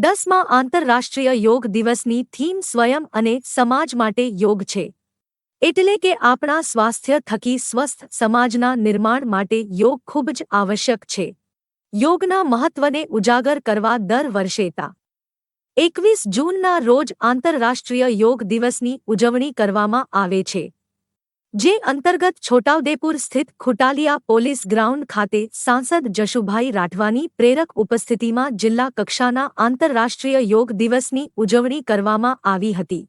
દસમા આંતરરાષ્ટ્રીય યોગ દિવસની થીમ સ્વયં અને સમાજ માટે યોગ છે. એટલે કે આપણા સ્વાસ્થ્ય થકી સ્વસ્થ સમાજના નિર્માણ માટે યોગ ખૂબ જ આવશ્યક છે. યોગના મહત્વને ઉજાગર કરવા દર વર્ષે તા. એકવીસ જૂનના રોજ આંતરરાષ્ટ્રીય યોગ દિવસની ઉજવણી કરવામાં આવે છે. જે અંતર્ગત છોટાઉદેપુર સ્થિત ખુટાલિયા પોલીસ ગ્રાઉન્ડ ખાતે સાંસદ જશુભાઈ રાઠવાની પ્રેરક ઉપસ્થિતિમાં જિલ્લા કક્ષાના આંતરરાષ્ટ્રીય યોગ દિવસની ઉજવણી કરવામાં આવી હતી.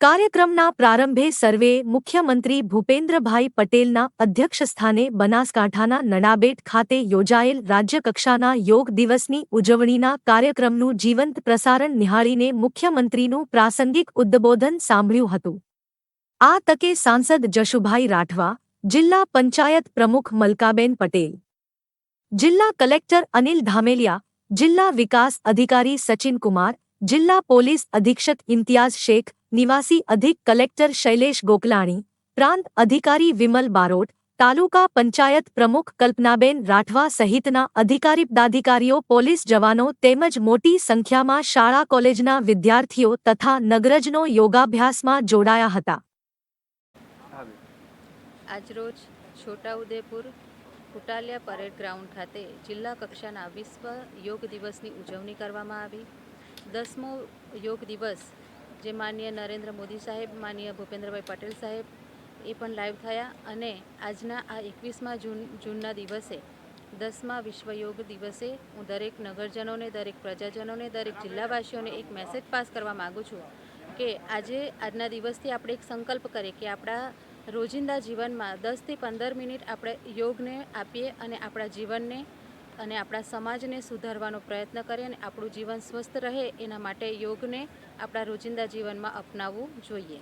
કાર્યક્રમના પ્રારંભે સર્વે મુખ્યમંત્રી ભૂપેન્દ્રભાઈ પટેલના અધ્યક્ષસ્થાને બનાસકાંઠાના નડાબેટ ખાતે યોજાયેલ રાજ્યકક્ષાના યોગ દિવસની ઉજવણીના કાર્યક્રમનું જીવંત પ્રસારણ નિહાળીને મુખ્યમંત્રીનું પ્રાસંગિક ઉદ્બોધન સાંભળ્યું હતું. આ તકે સાંસદ જશુભાઈ રાઠવા, જિલ્લા પંચાયત પ્રમુખ મલકાબેન પટેલ, જિલ્લા કલેક્ટર અનિલ ધામેલિયા, જિલ્લા વિકાસ અધિકારી સચિન કુમાર જિલ્લા પોલીસ અધિક્ષક ઇમ્તિયાઝ શેખ, નિવાસી અધિક કલેક્ટર શૈલેષ ગોકલાણી, પ્રાંત અધિકારી વિમલ બારોટ, તાલુકા પંચાયત પ્રમુખ કલ્પનાબેન રાઠવા સહિતના અધિકારી પદાધિકારીઓ પોલીસ જવાનો તેમજ મોટી સંખ્યામાં શાળા કોલેજના વિદ્યાર્થીઓ તથા નગરજનો યોગાભ્યાસમાં જોડાયા હતા. આજરોજ છોટાઉદેપુર કુટાલિયા પરેડ ગ્રાઉન્ડ ખાતે જિલ્લા કક્ષાના વિશ્વ યોગ દિવસની ઉજવણી કરવામાં આવી. દસમો યોગ દિવસ, જે માનનીય નરેન્દ્ર મોદી સાહેબ માનનીય ભૂપેન્દ્રભાઈ પટેલ સાહેબ, એ પણ લાઈવ થયા અને આજના આ એકવીસમા જૂન, જૂનના દિવસે દસમા વિશ્વ યોગ દિવસે હું દરેક નગરજનોને, દરેક પ્રજાજનોને, દરેક જિલ્લાવાસીઓને એક મેસેજ પાસ કરવા માગું છું કે આજે આજના દિવસથી આપણે એક સંકલ્પ કરીએ કે આપણા રોજિંદા જીવનમાં દસથી પંદર મિનિટ આપણે યોગને આપીએ અને આપણા જીવનને અને આપણા સમાજને સુધારવાનો પ્રયત્ન કરીએ અને આપણું જીવન સ્વસ્થ રહે એના માટે યોગને આપણા રોજિંદા જીવનમાં અપનાવવું જોઈએ.